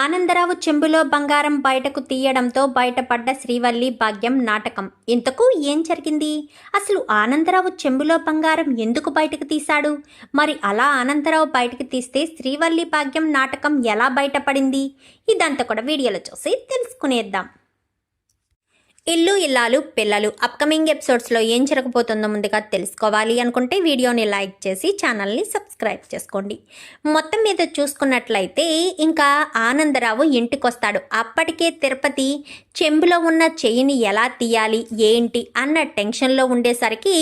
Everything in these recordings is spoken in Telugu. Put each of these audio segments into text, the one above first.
ఆనందరావు చెంబులో బంగారం బయటకు తీయడంతో బయటపడ్డ శ్రీవల్లి భాగ్యం నాటకం. ఇంతకు ఏం జరిగింది? అసలు ఆనందరావు చెంబులో బంగారం ఎందుకు బయటకు తీశాడు? మరి అలా ఆనందరావు బయటకు తీస్తే శ్రీవల్లి భాగ్యం నాటకం ఎలా బయటపడింది? ఇదంతా కూడా వీడియోలో చూసి తెలుసుకునేద్దాం. ఇల్లు ఇల్లాలు పిల్లలు అప్కమింగ్ ఎపిసోడ్స్లో ఏం జరగబోతుందో ముందుగా తెలుసుకోవాలి అనుకుంటే వీడియోని లైక్ చేసి ఛానల్ని సబ్స్క్రైబ్ చేసుకోండి. మొత్తం మీద చూసుకున్నట్లయితే ఇంకా ఆనందరావు ఇంటికి వస్తాడు అప్పటికే తిరుపతి చెంబులో ఉన్న చెయ్యిని ఎలా తీయాలి ఏంటి అన్న టెన్షన్లో ఉండేసరికి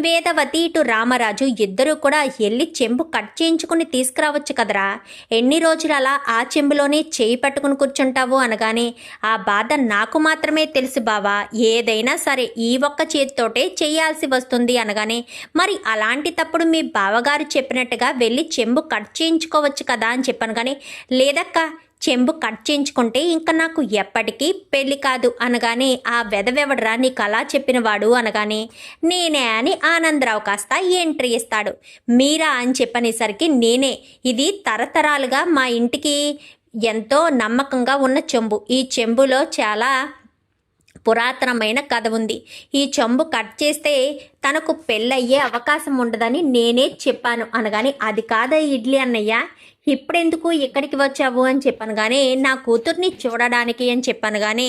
వేదవతి ఇటు రామరాజు ఇద్దరూ కూడా వెళ్ళి చెంబు కట్ చేయించుకుని తీసుకురావచ్చు కదరా. ఎన్ని రోజులు అలా ఆ చెంబులోనే చేయి పట్టుకుని కూర్చుంటావు అనగానే ఆ బాధ నాకు మాత్రమే తెలుసు బాబు ఏదైనా సరే ఈ ఒక్క చేతితోటే చేయాల్సి వస్తుంది అనగానే మరి అలాంటి తప్పుడు మీ బావగారు చెప్పినట్టుగా వెళ్ళి చెంబు కట్ చేయించుకోవచ్చు కదా? అని చెప్పాను కానీ లేదక్క చెంబు కట్ చేయించుకుంటే ఇంకా నాకు ఎప్పటికీ పెళ్ళి కాదు అనగానే ఆ వెదవెవడరా నీకు అలా చెప్పినవాడు? అనగానే నేనే అని ఆనందరావు కాస్త ఎంట్రీ ఇస్తాడు. మీరా అని చెప్పనేసరికి నేనే. ఇది తరతరాలుగా మా ఇంటికి ఎంతో నమ్మకంగా ఉన్న చెంబు. ఈ చెంబులో చాలా పురాతనమైన కథ ఉంది. ఈ చెంబు కట్ చేస్తే తనకు పెళ్ళయ్యే అవకాశం ఉండదని నేనే చెప్పాను అనగాని అది కాదా ఇడ్లీ అన్నయ్య? ఇప్పుడెందుకు ఇక్కడికి వచ్చావు అని చెప్పాను కానీ నా కూతుర్ని చూడడానికి అని చెప్పాను కానీ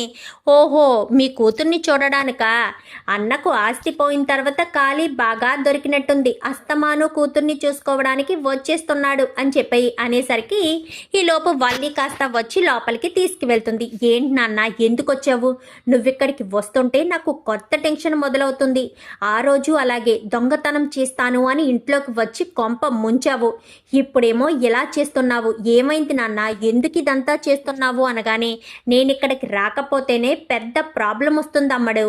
ఓహో మీ కూతుర్ని చూడడానికా? అన్నకు ఆస్తి పోయిన తర్వాత ఖాళీ బాగా దొరికినట్టుంది. అస్తమాను కూతుర్ని చూసుకోవడానికి వచ్చేస్తున్నాడు అని చెప్పి అనేసరికి ఈలోపు వల్లి కాస్త వచ్చి లోపలికి తీసుకువెళ్తుంది. ఏంటి నాన్న ఎందుకు వచ్చావు? నువ్విక్కడికి వస్తుంటే నాకు కొత్త టెన్షన్ మొదలవుతుంది. ఆ రోజు అలాగే దొంగతనం చేస్తాను అని ఇంట్లోకి వచ్చి కొంప ముంచావు. ఇప్పుడేమో ఇలా చేస్తున్నావు? ఏమైంది నాన్న? ఎందుకు ఇదంతా చేస్తున్నావు అనగానే నేను ఇక్కడికి రాకపోతేనే పెద్ద ప్రాబ్లం వస్తుందమ్మడు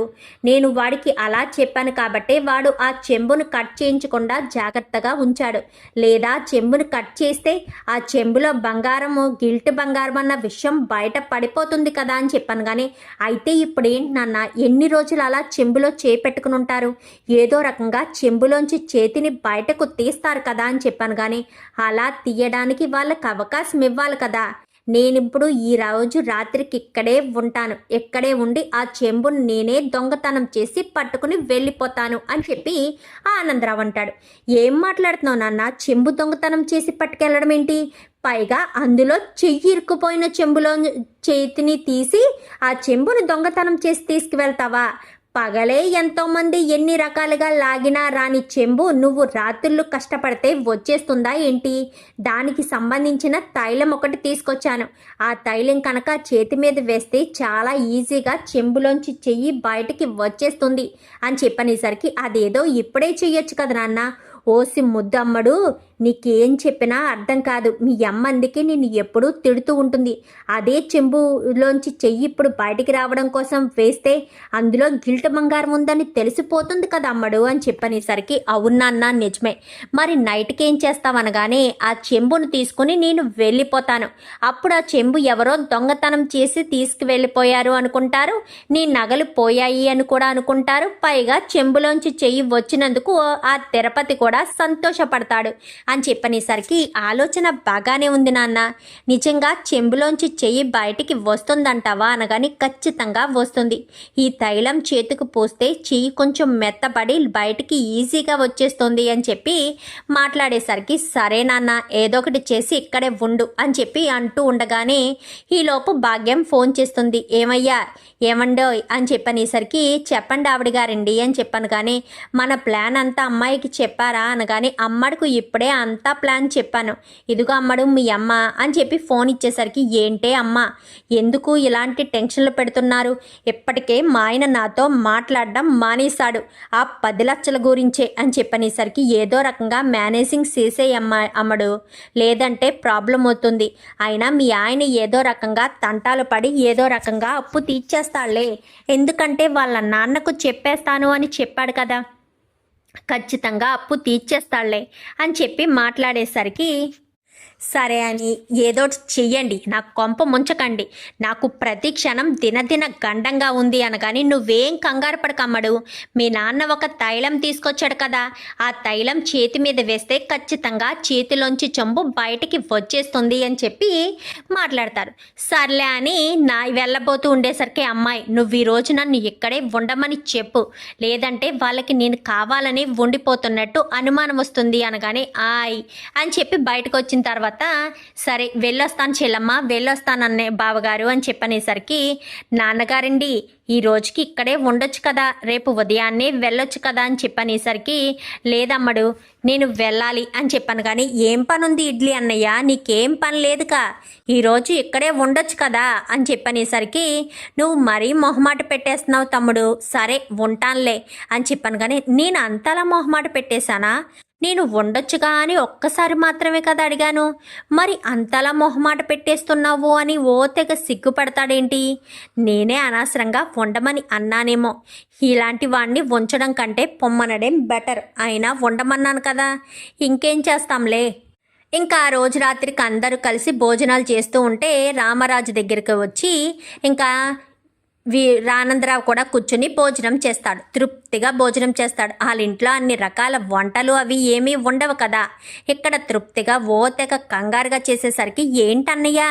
నేను వాడికి అలా చెప్పాను కాబట్టే వాడు ఆ చెంబును కట్ చేయించకుండా జాగ్రత్తగా ఉంచాడు. లేదా చెంబును కట్ చేస్తే ఆ చెంబులో బంగారము గిల్ట్ బంగారం అన్న విషయం బయట పడిపోతుంది కదా అని చెప్పాను కానీ అయితే ఇప్పుడు ఏంటి నాన్న? ఎన్ని రోజులు అలా చెంబులో చేపెట్టుకుని ఉంటారు? ఏదో రకంగా చెంబులోంచి చేతిని బయటకు తీస్తారు కదా అని చెప్పాను కానీ అలా తీయడానికి వాళ్ళకి అవకాశం ఇవ్వాలి కదా. నేనిప్పుడు ఈ రోజు రాత్రికి ఇక్కడే ఉంటాను. ఇక్కడే ఉండి ఆ చెంబును నేనే దొంగతనం చేసి పట్టుకుని వెళ్ళిపోతాను అని చెప్పి ఆనందరావు అంటాడు. ఏం మాట్లాడుతున్నావు నాన్న? చెంబు దొంగతనం చేసి పట్టుకెళ్ళడం ఏంటి? పైగా అందులో చెయ్యి ఇరుక్కుపోయిన చెంబులో చేతిని తీసి ఆ చెంబును దొంగతనం చేసి తీసుకువెళ్తావా? పగలే ఎంతోమంది ఎన్ని రకాలుగా లాగినా రాని చెంబు నువ్వు రాత్రులు కష్టపడితే వచ్చేస్తుందా ఏంటి? దానికి సంబంధించిన తైలం ఒకటి తీసుకొచ్చాను. ఆ తైలం కనుక చేతి మీద వేస్తే చాలా ఈజీగా చెంబులోంచి చెయ్యి బయటికి వచ్చేస్తుంది అని చెప్పనేసరికి అదేదో ఇప్పుడే చెయ్యొచ్చు కదా నాన్న. ఓసి ముద్దమ్మడు నీకేం చెప్పినా అర్థం కాదు. మీ అమ్మ అందుకే నేను ఎప్పుడూ తిడుతూ ఉంటుంది. అదే చెంబులోంచి చెయ్యి ఇప్పుడు బయటికి రావడం కోసం వేస్తే అందులో గిల్ట్ బంగారం ఉందని తెలిసిపోతుంది కదా అమ్మడు అని చెప్పనేసరికి అవునన్నా నిజమే. మరి నైట్కి ఏం చేస్తావనగానే ఆ చెంబును తీసుకుని నేను వెళ్ళిపోతాను. అప్పుడు ఆ చెంబు ఎవరో దొంగతనం చేసి తీసుకువెళ్ళిపోయారు అనుకుంటారు. నీ నగలు పోయాయి అని కూడా అనుకుంటారు. పైగా చెంబులోంచి చెయ్యి వచ్చినందుకు ఆ తిరుపతి కూడా సంతోషపడతాడు అని చెప్పనేసరికి ఆలోచన బాగానే ఉంది నాన్న. నిజంగా చెంబులోంచి చెయ్యి బయటికి వస్తుందంటావా అనగానే ఖచ్చితంగా వస్తుంది. ఈ తైలం చేతికి పోస్తే చెయ్యి కొంచెం మెత్తపడి బయటికి ఈజీగా వచ్చేస్తుంది అని చెప్పి మాట్లాడేసరికి సరే నాన్న ఏదో ఒకటి చేసి ఇక్కడే ఉండు అని చెప్పి అంటూ ఉండగానే ఈలోపు భాగ్యం ఫోన్ చేస్తుంది. ఏమయ్యా ఏమండో అని చెప్పనేసరికి చెప్పండి ఆవిడ గారండి అని చెప్పాను కానీ మన ప్లాన్ అంతా అమ్మాయికి చెప్పారా? అనగానే అమ్మడుకు ఇప్పుడే అంతా ప్లాన్ చెప్పాను. ఇదిగో అమ్మడు మీ అమ్మ అని చెప్పి ఫోన్ ఇచ్చేసరికి ఏంటే అమ్మ ఎందుకు ఇలాంటి టెన్షన్లు పెడుతున్నారు? ఇప్పటికే మా ఆయన నాతో మాట్లాడడం మానేశాడు. ఆ పది లక్షల గురించే అని చెప్పనేసరికి ఏదో రకంగా మేనేజింగ్ చేసేయమ్మ అమ్మడు. లేదంటే ప్రాబ్లం అవుతుంది. అయినా మీ ఆయన ఏదో రకంగా తంటాలు పడి ఏదో రకంగా అప్పు తీర్చేస్తాడులే ఎందుకంటే వాళ్ళ నాన్నకు చెప్పేస్తాను అని చెప్పాడు కదా. ఖచ్చితంగా అప్పు తీర్చేస్తాడులే అని చెప్పి మాట్లాడేసరికి సరే అని ఏదో చెయ్యండి. నా కొంప ముంచకండి. నాకు ప్రతి క్షణం దినదిన గండంగా ఉంది అనగాని నువ్వేం కంగారు పడకమ్మడు. మీ నాన్న ఒక తైలం తీసుకొచ్చాడు కదా. ఆ తైలం చేతి మీద వేస్తే ఖచ్చితంగా చేతిలోంచి చెంబు బయటికి వచ్చేస్తుంది అని చెప్పి మాట్లాడతారు. సర్లే అని నా వెళ్ళబోతూ ఉండేసరికి అమ్మాయి నువ్వు ఈ రోజు నన్ను ఇక్కడే ఉండమని చెప్పు. లేదంటే వాళ్ళకి నేను కావాలని ఉండిపోతున్నట్టు అనుమానం వస్తుంది అనగానే ఆయ్ అని చెప్పి బయటకు వచ్చిన తర్వాత తర్వాత సరే వెళ్ళొస్తాను చెల్లమ్మ వెళ్ళొస్తానన్నే బావగారు అని చెప్పనేసరికి నాన్నగారండి ఈ రోజుకి ఇక్కడే ఉండొచ్చు కదా రేపు ఉదయాన్నే వెళ్ళొచ్చు కదా అని చెప్పనేసరికి లేదమ్మడు నేను వెళ్ళాలి అని చెప్పాను కానీ ఏం పని ఉంది ఇడ్లీ అన్నయ్య నీకేం పని లేదుకా ఈరోజు ఇక్కడే ఉండొచ్చు కదా అని చెప్పనేసరికి నువ్వు మరీ మొహమాట పెట్టేస్తున్నావు తమ్ముడు సరే ఉంటానులే అని చెప్పాను కానీ నేను అంతలా మొహమాట పెట్టేశానా? నేను ఉండొచ్చుగా అని ఒక్కసారి మాత్రమే కదా అడిగాను. మరి అంతలా మొహమాట పెట్టేస్తున్నావు అని ఓ తెగ సిగ్గుపడతాడేంటి? నేనే అనవసరంగా ఉండమని అన్నానేమో. ఇలాంటి వాడిని ఉంచడం కంటే పొమ్మనడం బెటర్. అయినా ఉండమన్నాను కదా. ఇంకేం చేస్తాంలే? ఇంకా ఆ రోజు రాత్రికి అందరూ కలిసి భోజనాలు చేస్తూ ఉంటే రామరాజు దగ్గరికి వచ్చి ఇంకా వి రానందరావు కూడా కూర్చుని భోజనం చేస్తాడు. తృప్తిగా భోజనం చేస్తాడు. వాళ్ళ ఇంట్లో అన్ని రకాల వంటలు అవి ఏమీ ఉండవు కదా. ఇక్కడ తృప్తిగా ఓ తెగ కంగారుగా చేసేసరికి ఏంటన్నయ్య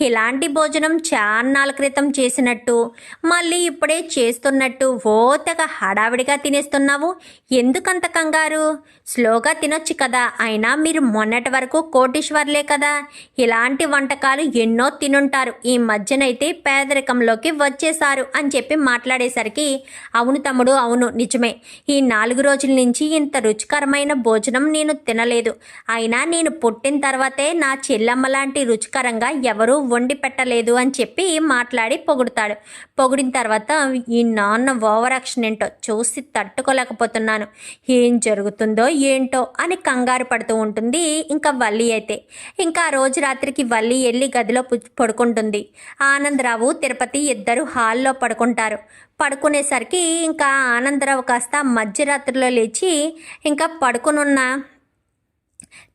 ఇలాంటి భోజనం చాన్నాళ్ళ క్రితం చేసినట్టు మళ్ళీ ఇప్పుడే చేస్తున్నట్టు ఓ తెగ హడావిడిగా తినేస్తున్నావు? ఎందుకంత కంగారు? స్లోగా తినొచ్చు కదా. అయినా మీరు మొన్నటి వరకు కోటీశ్వర్లే కదా. ఇలాంటి వంటకాలు ఎన్నో తినుంటారు. ఈ మధ్యనైతే పేదరికంలోకి వచ్చేసారు. అని చెప్పి మాట్లాడేసరికి అవును తమ్ముడు అవును నిజమే. ఈ నాలుగు రోజుల నుంచి ఇంత రుచికరమైన భోజనం నేను తినలేదు. అయినా నేను పుట్టిన తర్వాతే నా చెల్లమ్మ లాంటి రుచికరంగా ఎవరూ వండి పెట్టలేదు అని చెప్పి మాట్లాడి పొగుడుతాడు. పొగిడిన తర్వాత ఈ నాన్న ఓవర్ యాక్షన్ ఏంటో చూసి తట్టుకోలేకపోతున్నాను. ఏం జరుగుతుందో ఏంటో అని కంగారు పడుతూ ఉంటుంది ఇంకా వల్లి అయితే. ఇంకా రోజు రాత్రికి వల్లి వెళ్ళి గదిలో పడుకుంటుంది. ఆనందరావు తిరుపతి ఇద్దరు హాల్లో పడుకుంటారు. పడుకునేసరికి ఇంకా ఆనందరావు కాస్త మధ్యరాత్రిలో లేచి ఇంకా పడుకునున్న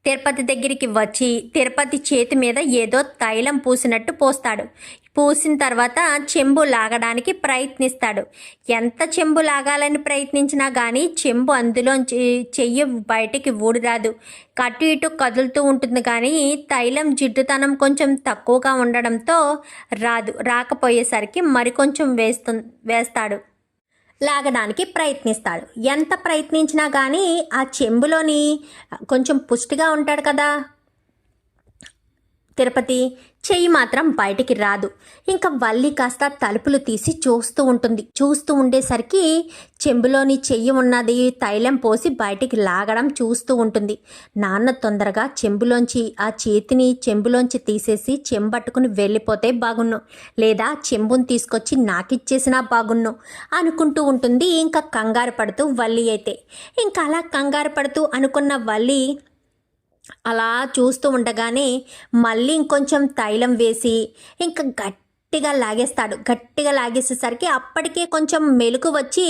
తిరుపతి దగ్గరికి వచ్చి తిరుపతి చేతి మీద ఏదో తైలం పూసినట్టు పోస్తాడు. పూసిన తర్వాత చెంబు లాగడానికి ప్రయత్నిస్తాడు. ఎంత చెంబు లాగాలని ప్రయత్నించినా కానీ చెంబు అందులోంచి చెయ్యి బయటికి ఊడిరాదు. కటు ఇటు కదులుతూ ఉంటుంది కానీ తైలం జిడ్డుతనం కొంచెం తక్కువగా ఉండడంతో రాదు. రాకపోయేసరికి మరికొంచెం వేస్తు వేస్తాడు. లాగడానికి ప్రయత్నిస్తాడు. ఎంత ప్రయత్నించినా కానీ ఆ చెంబులోని కొంచెం పుష్టిగా ఉంటాడు కదా. తిరుపతి. చెయ్యి మాత్రం బయటికి రాదు. ఇంకా వల్లి కాస్త తలుపులు తీసి చూస్తూ ఉంటుంది. చూస్తూ ఉండేసరికి చెంబులోని చెయ్యి ఉన్నది తైలం పోసి బయటికి లాగడం చూస్తూ ఉంటుంది. నాన్న తొందరగా చెంబులోంచి ఆ చేతిని చెంబులోంచి తీసేసి చెంబట్టుకుని వెళ్ళిపోతే బాగున్ను. లేదా చెంబుని తీసుకొచ్చి నాకిచ్చేసినా బాగున్ను అనుకుంటూ ఉంటుంది. ఇంకా కంగారు పడుతూ వల్లి అయితే. ఇంకా అలా కంగారు పడుతూ అనుకున్న వల్లి అలా చూస్తూ ఉండగానే మళ్ళీ ఇంకొంచెం తైలం వేసి ఇంకా గట్టిగా లాగేస్తాడు. గట్టిగా లాగేసేసరికి అప్పటికే కొంచెం మెలకు వచ్చి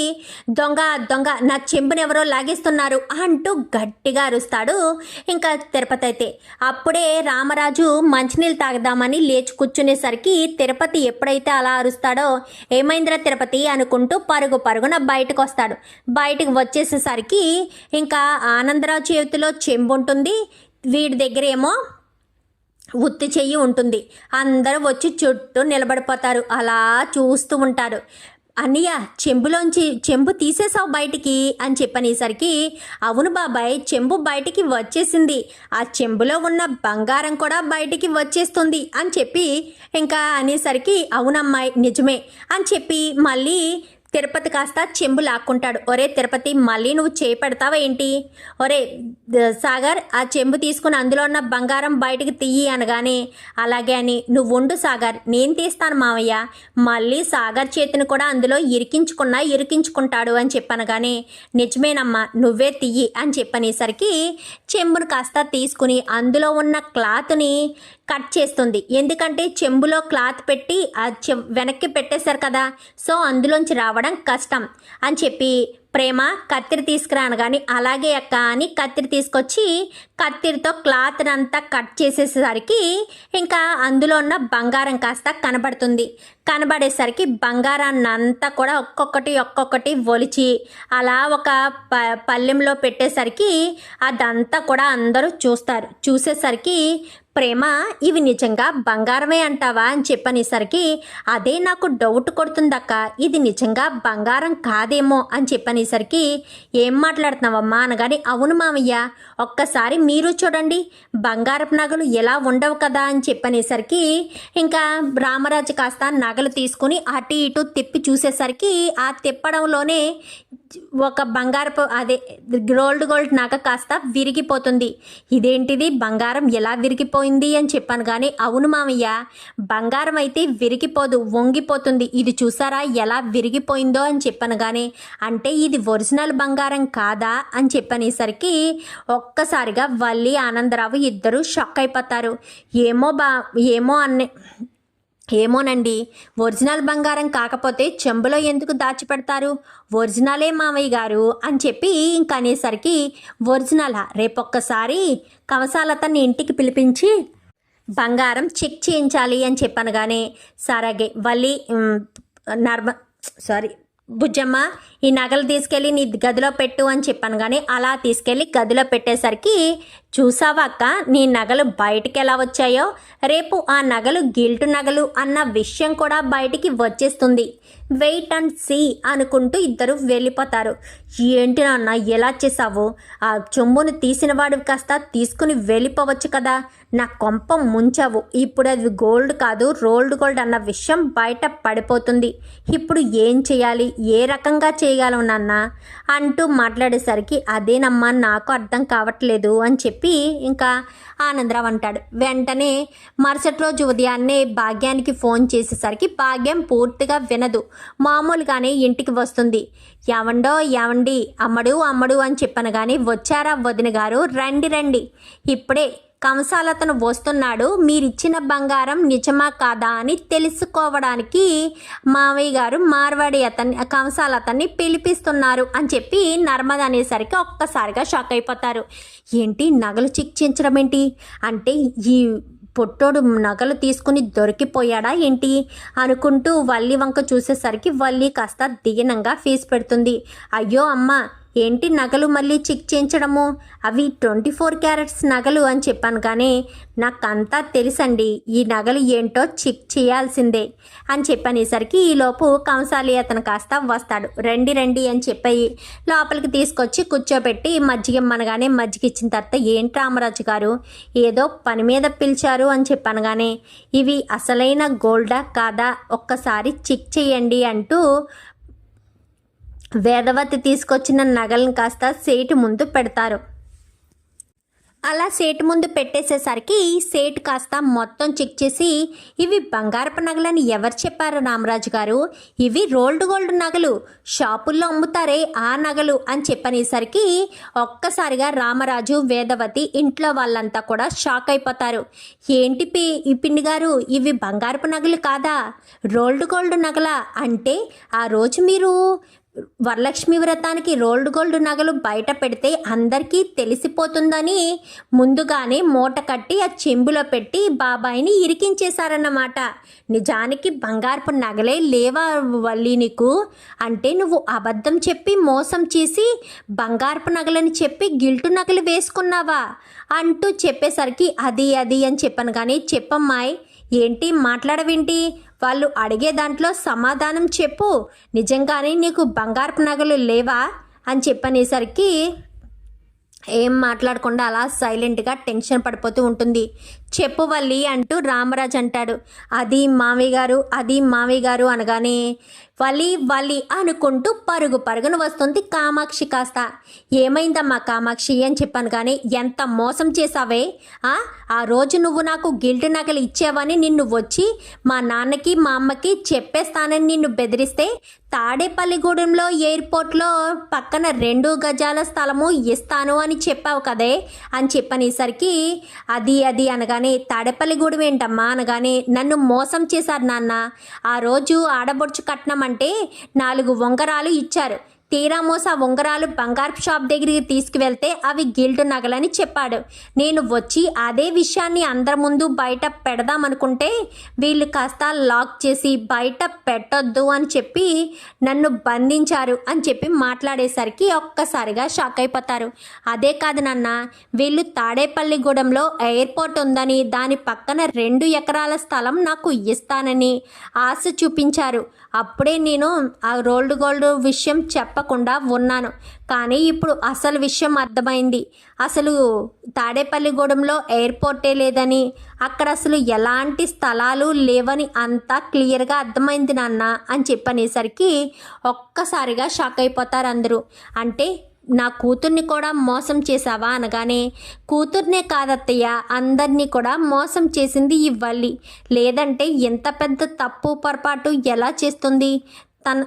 దొంగ దొంగ నా చెంబుని ఎవరో లాగేస్తున్నారు అంటూ గట్టిగా అరుస్తాడు. ఇంకా తిరుపతి అయితే అప్పుడే రామరాజు మంచినీళ్ళు తాగదామని లేచి కూర్చునేసరికి తిరుపతి ఎప్పుడైతే అలా అరుస్తాడో ఏమైందిరా తిరుపతి అనుకుంటూ పరుగు పరుగున బయటకు వస్తాడు బయటకు వచ్చేసేసరికి ఇంకా ఆనందరావు చేతిలో చెంబు ఉంటుంది. వీడి దగ్గర ఏమో ఉత్తి చెయ్యి ఉంటుంది. అందరూ వచ్చి చుట్టూ నిలబడిపోతారు. అలా చూస్తూ ఉంటారు. అన్నయ్య చెంబులోంచి చెంబు తీసేసావు బయటికి అని చెప్పనేసరికి అవును బాబాయ్ చెంబు బయటికి వచ్చేసింది. ఆ చెంబులో ఉన్న బంగారం కూడా బయటికి వచ్చేస్తుంది అని చెప్పి ఇంకా అనేసరికి అవునమ్మాయి నిజమే అని చెప్పి మళ్ళీ తిరుపతి కాస్త చెంబు లాక్కుంటాడు. ఒరే తిరుపతి మళ్ళీ నువ్వు చేపెడతావా ఏంటి? ఒరే సాగర్ ఆ చెంబు తీసుకుని అందులో ఉన్న బంగారం బయటకు తీయి అనగానే అలాగే అని నువ్వు ఉండు సాగర్ నేను తీస్తాను మావయ్య. మళ్ళీ సాగర్ చేతిని కూడా అందులో ఇరికించుకున్నా ఇరికించుకుంటాడు అని చెప్పనగానే నిజమేనమ్మా నువ్వే తీయి అని చెప్పనేసరికి చెంబును కాస్త తీసుకుని అందులో ఉన్న క్లాత్ని కట్ చేస్తుంది. ఎందుకంటే చెంబులో క్లాత్ పెట్టి ఆ చె వెనక్కి పెట్టేశారు కదా. సో అందులోంచి రావడం కష్టం అని చెప్పి ప్రేమ కత్తిరి తీసుకురాను కానీ అలాగే అక్క అని కత్తిరి తీసుకొచ్చి కత్తిరితో క్లాత్ అంతా కట్ చేసేసరికి ఇంకా అందులో ఉన్న బంగారం కాస్త కనబడుతుంది. కనబడేసరికి బంగారాన్ని అంతా కూడా ఒక్కొక్కటి ఒక్కొక్కటి ఒలిచి అలా ఒక ప పల్లెంలో పెట్టేసరికి అదంతా కూడా అందరూ చూస్తారు. చూసేసరికి ప్రేమ ఇవి నిజంగా బంగారమే అంటావా అని చెప్పనేసరికి అదే నాకు డౌట్ కొడుతుందక్క ఇది నిజంగా బంగారం కాదేమో అని చెప్పనేసరికి ఏం మాట్లాడుతున్నావమ్మా అనగాని అవును మామయ్య ఒక్కసారి మీరు చూడండి బంగారపు నగలు ఎలా ఉండవు కదా అని చెప్పనేసరికి ఇంకా రామరాజు కాస్త నగలు తీసుకుని అటు ఇటు తిప్పి చూసేసరికి ఆ తిప్పడంలోనే ఒక బంగారపు అదే గోల్డ్ గోల్డ్ నాక కాస్త విరిగిపోతుంది. ఇదేంటిది? బంగారం ఎలా విరిగిపోయింది అని చెప్పాను కానీ అవును మామయ్య బంగారం అయితే విరిగిపోదు వంగిపోతుంది. ఇది చూసారా ఎలా విరిగిపోయిందో అని చెప్పాను కానీ అంటే ఇది ఒరిజినల్ బంగారం కాదా అని చెప్పనేసరికి ఒక్కసారిగా వల్లి ఆనందరావు ఇద్దరు షాక్ అయిపోతారు. ఏమో బా ఏమో అన్న ఏమోనండి ఒరిజినల్ బంగారం కాకపోతే చెంబులో ఎందుకు దాచిపెడతారు? ఒరిజినలే మామయ్య గారు అని చెప్పి ఇంక అనేసరికి ఒరిజినలా రేపొక్కసారి కవసాలతన్ని ఇంటికి పిలిపించి బంగారం చెక్ చేయించాలి అని చెప్పాను కానీ సరగే వల్లి నర్మ సారీ బుజ్జమ్మ ఈ నగలు తీసుకెళ్ళి నీ గదిలో పెట్టు అని చెప్పాను కానీ అలా తీసుకెళ్ళి గదిలో పెట్టేసరికి చూసావా అక్క నీ నగలు బయటికి ఎలా వచ్చాయో? రేపు ఆ నగలు గిల్టు నగలు అన్న విషయం కూడా బయటికి వచ్చేస్తుంది. వెయిట్ అండ్ సీ అనుకుంటూ ఇద్దరు వెళ్ళిపోతారు. ఏంటి నాన్న ఎలా చేసావు ఆ చెంబును తీసిన వాడివి కాస్త తీసుకుని వెళ్ళిపోవచ్చు కదా. నా కొంప ముంచావు. ఇప్పుడు అది గోల్డ్ కాదు రోల్డ్ గోల్డ్ అన్న విషయం బయట పడిపోతుంది. ఇప్పుడు ఏం చేయాలి? ఏ రకంగా చేయగలం నాన్న అంటూ మాట్లాడేసరికి అదేనమ్మా నాకు అర్థం కావట్లేదు అని చెప్పి ఇంకా ఆనందరావు అంటాడు. వెంటనే మరుసటి రోజు ఉదయాన్నే భాగ్యానికి ఫోన్ చేసేసరికి భాగ్యం పూర్తిగా వినదు. మామూలుగానే ఇంటికి వస్తుంది. ఎవండో ఎవండి అమ్మడు అమ్మడు అని చెప్పాను కానీ వచ్చారా వదిన గారు రండి రండి. ఇప్పుడే కంసాలతను వస్తున్నాడు. మీరిచ్చిన బంగారం నిజమా కాదా అని తెలుసుకోవడానికి మావయ్య గారు మార్వాడి అతన్ని కంసాలతన్ని పిలిపిస్తున్నారు అని చెప్పి నర్మద అనేసరికి ఒక్కసారిగా షాక్ అయిపోతారు. ఏంటి నగలు చిక్కించడం ఏంటి? అంటే ఈ పొట్టోడు నగలు తీసుకుని దొరికిపోయాడా ఏంటి? అనుకుంటూ వల్లి వంక చూసేసరికి వల్లి కాస్త దీనంగా ఫీజు పెడుతుంది. అయ్యో అమ్మ ఏంటి నగలు మళ్ళీ చెక్ చేయించడము? అవి ట్వంటీ ఫోర్ క్యారెట్స్ నగలు అని చెప్పాను కానీ నాకంతా తెలుసండి ఈ నగలు ఏంటో చెక్ చేయాల్సిందే అని చెప్పనేసరికి ఈలోపు కంసాలి అతను కాస్త వస్తాడు. రండి రండి అని చెప్పి లోపలికి తీసుకొచ్చి కూర్చోబెట్టి మజ్జిగ మనగానే మజ్జిగ ఇచ్చిన తర్వాత ఏంటి రామరాజు గారు? ఏదో పని మీద పిలిచారు అని చెప్పాను కానీ ఇవి అసలైన గోల్డా కాదా? ఒక్కసారి చెక్ చేయండి అంటూ వేదవతి తీసుకొచ్చిన నగలను కాస్త సేటు ముందు పెడతారు. అలా సేటు ముందు పెట్టేసేసరికి సేటు కాస్త మొత్తం చెక్ చేసి ఇవి బంగారపు నగలని ఎవరు చెప్పారు రామరాజు గారు? ఇవి రోల్డ్ గోల్డ్ నగలు. షాపుల్లో అమ్ముతారే ఆ నగలు అని చెప్పనేసరికి ఒక్కసారిగా రామరాజు వేదవతి ఇంట్లో వాళ్ళంతా కూడా షాక్ అయిపోతారు. ఏంటి పి ఈ పిండి గారు? ఇవి బంగారపు నగలు కాదా? రోల్డ్ గోల్డ్ నగల? అంటే ఆ రోజు మీరు వరలక్ష్మి వ్రతానికి రోల్డ్ గోల్డ్ నగలు బయట పెడితే అందరికీ తెలిసిపోతుందని ముందుగానే మూట కట్టి ఆ చెంబులో పెట్టి బాబాయిని ఇరికించేశారన్నమాట. నిజానికి బంగారపు నగలే లేవా వల్లి నీకు? అంటే నువ్వు అబద్ధం చెప్పి మోసం చేసి బంగారపు నగలని చెప్పి గిల్టు నగలు వేసుకున్నావా? అంటూ చెప్పేసరికి అది అది అని చెప్పాను కానీ చెప్పమ్మాయి ఏంటి మాట్లాడవేంటి? వాళ్ళు అడిగే దాంట్లో సమాధానం చెప్పు. నిజంగానే నీకు బంగారపు నగలు లేవా? అని చెప్పనేసరికి ఏం మాట్లాడకుండా అలా సైలెంట్గా టెన్షన్ పడిపోతూ ఉంటుంది. చెప్పువల్లి అంటూ రామరాజ్ అంటాడు. అది మామయ్య గారు అది మామయ్య గారు అనగానే వలి వలి అనుకుంటూ పరుగు పరుగున వస్తుంది కామాక్షి కాస్త. ఏమైందమ్మా కామాక్షి అని చెప్పాను కానీ ఎంత మోసం చేసావే ఆ ఆ రోజు నువ్వు నాకు గిల్ట్ నగలు ఇచ్చావని నిన్ను వచ్చి మా నాన్నకి మా అమ్మకి చెప్పేస్తానని నిన్ను బెదిరిస్తే తాడేపల్లిగూడెంలో ఎయిర్పోర్ట్లో పక్కన రెండు గజాల స్థలము ఇస్తాను అని చెప్పావు కదే అని చెప్పనేసరికి అది అది అనగానే తాడేపల్లిగూడెం ఏంటమ్మా అనగానే నన్ను మోసం చేశారు నాన్న. ఆ రోజు ఆడబొడుచు కట్నం అంటే నాలుగు వంగరాలు ఇచ్చారు. తీరామోస ఉంగరాలు బంగారు షాప్ దగ్గరికి తీసుకువెళ్తే అవి గిల్డ్ నగలని చెప్పాడు. నేను వచ్చి అదే విషయాన్ని అందరి ముందు బయట పెడదామనుకుంటే వీళ్ళు కాస్త లాక్ చేసి బయట పెట్టొద్దు అని చెప్పి నన్ను బంధించారు అని చెప్పి మాట్లాడేసరికి ఒక్కసారిగా షాక్ అయిపోతారు. అదే కాదు నాన్న వీళ్ళు తాడేపల్లిగూడెంలో ఎయిర్పోర్ట్ ఉందని దాని పక్కన రెండు ఎకరాల స్థలం నాకు ఇస్తానని ఆశ చూపించారు. అప్పుడే నేను ఆ రోల్డ్ గోల్డ్ విషయం చెప్పకుండా ఉన్నాను. కానీ ఇప్పుడు అసలు విషయం అర్థమైంది. అసలు తాడేపల్లిగూడెంలో ఎయిర్పోర్టే లేదని అక్కడ అసలు ఎలాంటి స్థలాలు లేవని అంతా క్లియర్గా అర్థమైంది నాన్న అని చెప్పనేసరికి ఒక్కసారిగా షాక్ అయిపోతారు అందరూ. అంటే నా కూతుర్ని కూడా మోసం చేశావా అనగానే కూతుర్నే కాదత్తయ్య అందరినీ కూడా మోసం చేసింది ఇవ్వాలి లేదంటే ఎంత పెద్ద తప్పు పొరపాటు ఎలా చేస్తుంది? తన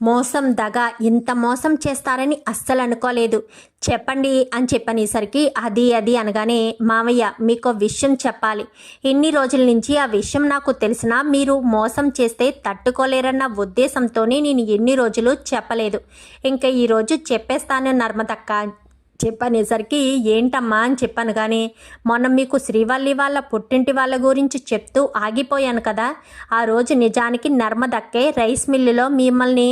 మోసం దగ ఇంత మోసం చేస్తారని అస్సలు అనుకోలేదు. చెప్పండి అని చెప్పనేసరికి అది అది అనగానే మావయ్య మీకు విషయం చెప్పాలి. ఎన్ని రోజుల నుంచి ఆ విషయం నాకు తెలిసినా మీరు మోసం చేస్తే తట్టుకోలేరన్న ఉద్దేశంతోనే నేను ఎన్ని రోజులు చెప్పలేదు. ఇంకా ఈరోజు చెప్పేస్తాను నర్మదక్క. చెప్పనేసరికి ఏంటమ్మా అని చెప్పాను కానీ మొన్న మీకు శ్రీవల్లి వాళ్ళ పుట్టింటి వాళ్ళ గురించి చెప్తూ ఆగిపోయాను కదా. ఆ రోజు నిజానికి నర్మదక్కే రైస్ మిల్లులో మిమ్మల్ని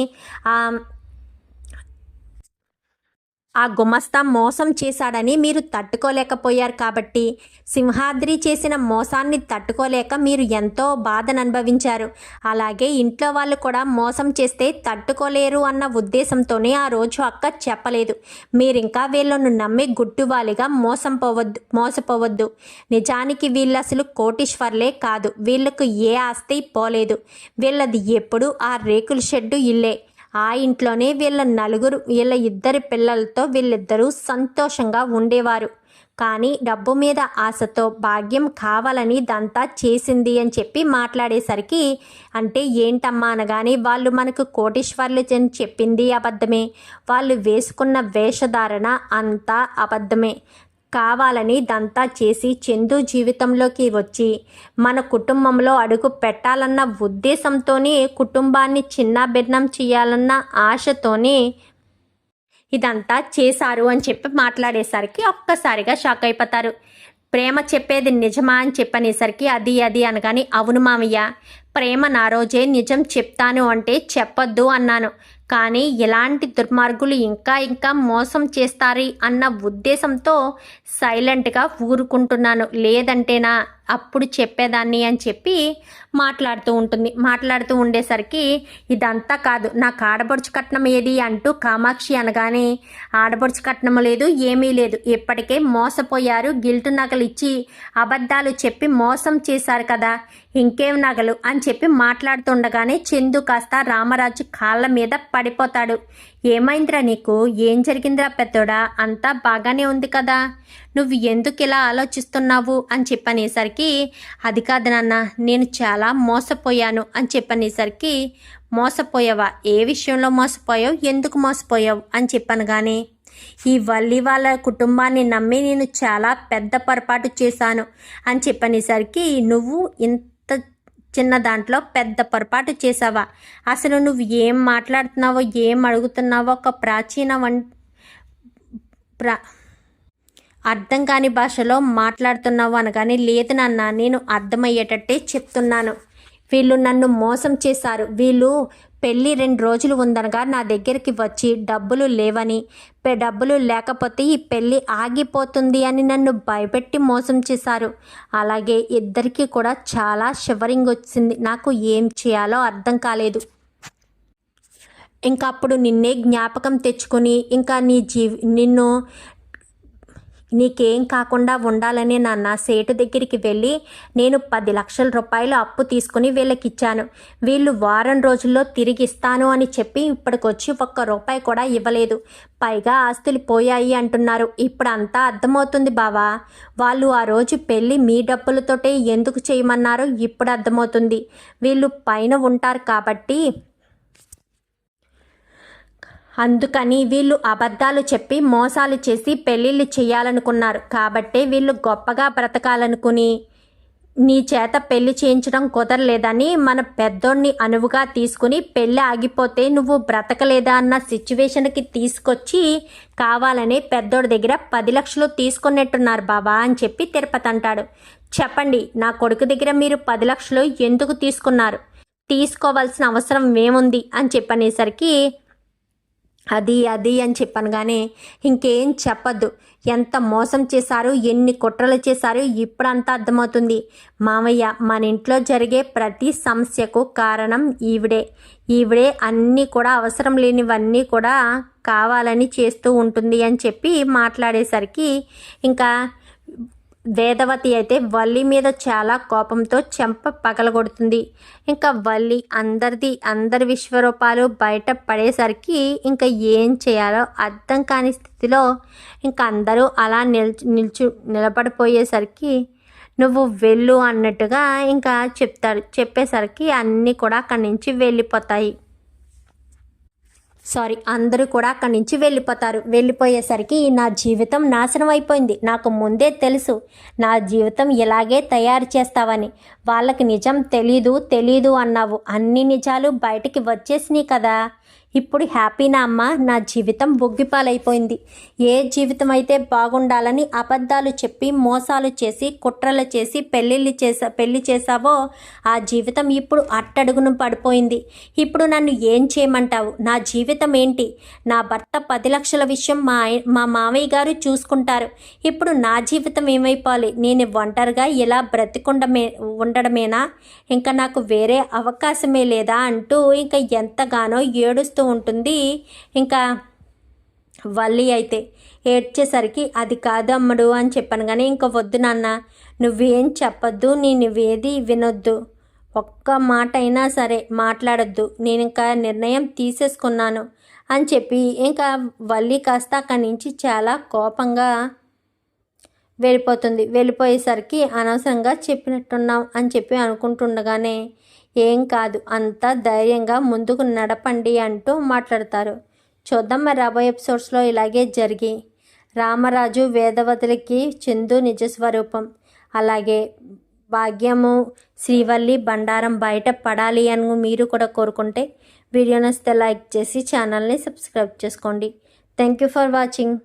ఆ, గుమస్తా మోసం చేశాడని మీరు తట్టుకోలేకపోయారు కాబట్టి సింహాద్రి చేసిన మోసాన్ని తట్టుకోలేక మీరు ఎంతో బాధను అనుభవించారు అలాగే ఇంట్లో వాళ్ళు కూడా మోసం చేస్తే తట్టుకోలేరు అన్న ఉద్దేశంతోనే ఆ రోజు అక్క చెప్పలేదు. మీరింకా వీళ్ళను నమ్మి గుట్టువాలిగా మోసం పోవద్దు మోసపోవద్దు. నిజానికి వీళ్ళు అసలు కోటీశ్వర్లే కాదు. వీళ్ళకు ఏ ఆస్తి పోలేదు. వీళ్ళది ఎప్పుడు ఆ రేకుల షెడ్డు ఇల్లే. ఆ ఇంట్లోనే వీళ్ళ నలుగురు వీళ్ళ ఇద్దరి పిల్లలతో వీళ్ళిద్దరూ సంతోషంగా ఉండేవారు. కానీ డబ్బు మీద ఆశతో భాగ్యం కావాలని దంతా చేసింది అని చెప్పి మాట్లాడేసరికి అంటే ఏంటమ్మా అనగానే వాళ్ళు మనకు కోటీశ్వర్లు అని చెప్పింది అబద్ధమే. వాళ్ళు వేసుకున్న వేషధారణ అంతా అబద్ధమే. కావాలని దంతా చేసి చందు జీవితంలోకి వచ్చి మన కుటుంబంలో అడుగు పెట్టాలన్న ఉద్దేశంతోనే కుటుంబాన్ని చిన్నాభిన్నం చేయాలన్న ఆశతోనే ఇదంతా చేశారు అని చెప్పి మాట్లాడేసరికి ఒక్కసారిగా షాక్ అయిపోతారు. ప్రేమ చెప్పేది నిజమా అని చెప్పనేసరికి అది అది అనగాని అవును మామయ్య ప్రేమ నా రోజే నిజం చెప్తాను అంటే చెప్పొద్దు అన్నాను. కానీ ఇలాంటి దుర్మార్గులు ఇంకా ఇంకా మోసం చేస్తారు అన్న ఉద్దేశంతో సైలెంట్గా ఊరుకుంటున్నాను. లేదంటేనా? అప్పుడు చెప్పేదాన్ని అని చెప్పి మాట్లాడుతూ ఉంటుంది. మాట్లాడుతూ ఉండేసరికి ఇదంతా కాదు నాకు ఆడబడుచు కట్నం ఏది అంటూ కామాక్షి అనగానే ఆడబడుచు కట్నం లేదు ఏమీ లేదు. ఇప్పటికే మోసపోయారు గిల్టు నగలు ఇచ్చి అబద్ధాలు చెప్పి మోసం చేశారు కదా ఇంకేం నగలు అని చెప్పి మాట్లాడుతుండగానే చందు కాస్త రామరాజు కాళ్ళ మీద పడిపోతాడు. ఏమైందిరా నీకు? ఏం జరిగిందిరా పెద్దోడా? అంతా బాగానే ఉంది కదా. నువ్వు ఎందుకు ఇలా ఆలోచిస్తున్నావు? అని చెప్పనేసరికి అది కాదు నాన్న నేను చాలా మోసపోయాను అని చెప్పనేసరికి మోసపోయావా? ఏ విషయంలో మోసపోయావు? ఎందుకు మోసపోయావు? అని చెప్పాను కానీ ఈ వల్లి వాళ్ళ కుటుంబాన్ని నమ్మి నేను చాలా పెద్ద పొరపాటు చేశాను అని చెప్పనేసరికి నువ్వు ఇంత చిన్న దాంట్లో పెద్ద పొరపాటు చేసావా అసలు నువ్వు ఏం మాట్లాడుతున్నావో ఏం అడుగుతున్నావో ఒక ప్రాచీన వం ప్రా అర్థం కాని భాషలో మాట్లాడుతున్నావు అనగానే లేదు నాన్న నేను అర్థమయ్యేటట్టే చెప్తున్నాను. వీళ్ళు నన్ను మోసం చేశారు. వీళ్ళు పెళ్ళి రెండు రోజులు ఉందనగా నా దగ్గరికి వచ్చి డబ్బులు లేవని డబ్బులు లేకపోతే ఈ పెళ్ళి ఆగిపోతుంది అని నన్ను భయపెట్టి మోసం చేశారు. అలాగే ఇద్దరికీ కూడా చాలా షివరింగ్ వచ్చింది. నాకు ఏం చేయాలో అర్థం కాలేదు. ఇంకా అప్పుడు నిన్నే జ్ఞాపకం తెచ్చుకొని ఇంకా నీ జీవి నిన్ను నీకేం కాకుండా ఉండాలని నాన్న సేటు దగ్గరికి వెళ్ళి నేను పది లక్షల రూపాయలు అప్పు తీసుకుని వీళ్ళకి ఇచ్చాను వీళ్ళు వారం రోజుల్లో తిరిగి ఇస్తాను అని చెప్పి ఇప్పటికొచ్చి ఒక్క రూపాయి కూడా ఇవ్వలేదు. పైగా ఆస్తులు పోయాయి అంటున్నారు. ఇప్పుడు అంతా అర్థమవుతుంది బావా. వాళ్ళు ఆ రోజు పెళ్ళి మీ డబ్బులతోటే ఎందుకు చేయమన్నారో ఇప్పుడు అర్థమవుతుంది. వీళ్ళు పైన ఉంటారు కాబట్టి అందుకని వీళ్ళు అబద్ధాలు చెప్పి మోసాలు చేసి పెళ్ళిళ్ళు చేయాలనుకున్నారు. కాబట్టే వీళ్ళు గొప్పగా బ్రతకాలనుకుని నీ చేత పెళ్ళి చేయించడం కుదరలేదని మన పెద్దోడిని అనువుగా తీసుకుని పెళ్ళి ఆగిపోతే నువ్వు బ్రతకలేదా అన్న సిచ్యువేషన్కి తీసుకొచ్చి కావాలని పెద్దోడి దగ్గర పది లక్షలు తీసుకున్నట్టున్నారు బాబా అని చెప్పి తిరుపతి అంటాడు. చెప్పండి నా కొడుకు దగ్గర మీరు పది లక్షలు ఎందుకు తీసుకున్నారు? తీసుకోవాల్సిన అవసరం ఏముంది? అని చెప్పనేసరికి అది అది అని చెప్పాను కానీ ఇంకేం చెప్పద్దు. ఎంత మోసం చేశారు ఎన్ని కుట్రలు చేశారు ఇప్పుడంతా అర్థమవుతుంది. మామయ్య మన ఇంట్లో జరిగే ప్రతి సమస్యకు కారణం ఈవిడే. ఈవిడే అన్నీ కూడా అవసరం లేనివన్నీ కూడా కావాలని చేస్తూ ఉంటుంది అని చెప్పి మాట్లాడేసరికి ఇంకా వేదవతి అయితే వల్లి మీద చాలా కోపంతో చెంప పగలగొడుతుంది. ఇంకా వల్లి అందరిది అందరి విశ్వరూపాలు బయట పడేసరికి ఇంకా ఏం చేయాలో అర్థం కాని స్థితిలో ఇంకా అందరూ అలా నిల్చు నిల్చు నిలబడిపోయేసరికి నువ్వు వెళ్ళు అన్నట్టుగా ఇంకా చెప్తారు చెప్పేసరికి అన్నీ కూడా అక్కడి నుంచి వెళ్ళిపోతాయి. సారీ అందరూ కూడా అక్కడి నుంచి వెళ్ళిపోతారు. వెళ్ళిపోయేసరికి నా జీవితం నాశనం అయిపోయింది. నాకు ముందే తెలుసు నా జీవితం ఇలాగే తయారు చేస్తావని. వాళ్ళకి నిజం తెలీదు తెలీదు అన్నావు. అన్ని నిజాలు బయటికి వచ్చేసినాయి కదా. ఇప్పుడు హ్యాపీనా అమ్మ నా జీవితం బొగ్గిపాలైపోయింది. ఏ జీవితం అయితే బాగుండాలని అబద్ధాలు చెప్పి మోసాలు చేసి కుట్రలు చేసి పెళ్ళిళ్ళు చేసా పెళ్ళి చేసావో ఆ జీవితం ఇప్పుడు అట్టడుగును పడిపోయింది. ఇప్పుడు నన్ను ఏం చేయమంటావు? నా జీవితం ఏంటి? నా భర్త పది లక్షల విషయం మా మా మామయ్య గారు చూసుకుంటారు. ఇప్పుడు నా జీవితం ఏమైపోవాలి? నేను ఒంటరిగా ఇలా బ్రతికుండమే ఉండడమేనా? ఇంకా నాకు వేరే అవకాశమే లేదా అంటూ ఇంకా ఎంతగానో ఏడుస్తూ ఉంటుంది. ఇంకా వల్లి అయితే ఏడ్చేసరికి అది కాదు అమ్మడు అని చెప్పాను. కానీ ఇంకా వద్దు నాన్న నువ్వేం చెప్పొద్దు నేను ఏది వినొద్దు. ఒక్క మాట అయినా సరే మాట్లాడొద్దు. నేను ఇంకా నిర్ణయం తీసేసుకున్నాను అని చెప్పి ఇంకా వల్లి కాస్త అక్కడి నుంచి చాలా కోపంగా వెళ్ళిపోతుంది. వెళ్ళిపోయేసరికి అనవసరంగా చెప్పినట్టున్నాం అని చెప్పి అనుకుంటుండగానే ఏం కాదు అంతా ధైర్యంగా ముందుకు నడపండి అంటూ మాట్లాడతారు. చూద్దాం మరి రాబోయే ఎపిసోడ్స్లో ఇలాగే జరిగి. రామరాజు వేదవతులకి చందు నిజస్వరూపం. అలాగే భాగ్యము శ్రీవల్లి బండారం బయట పడాలి అని మీరు కూడా కోరుకుంటే వీడియోని లైక్ చేసి ఛానల్ని సబ్స్క్రైబ్ చేసుకోండి. Thank you for watching.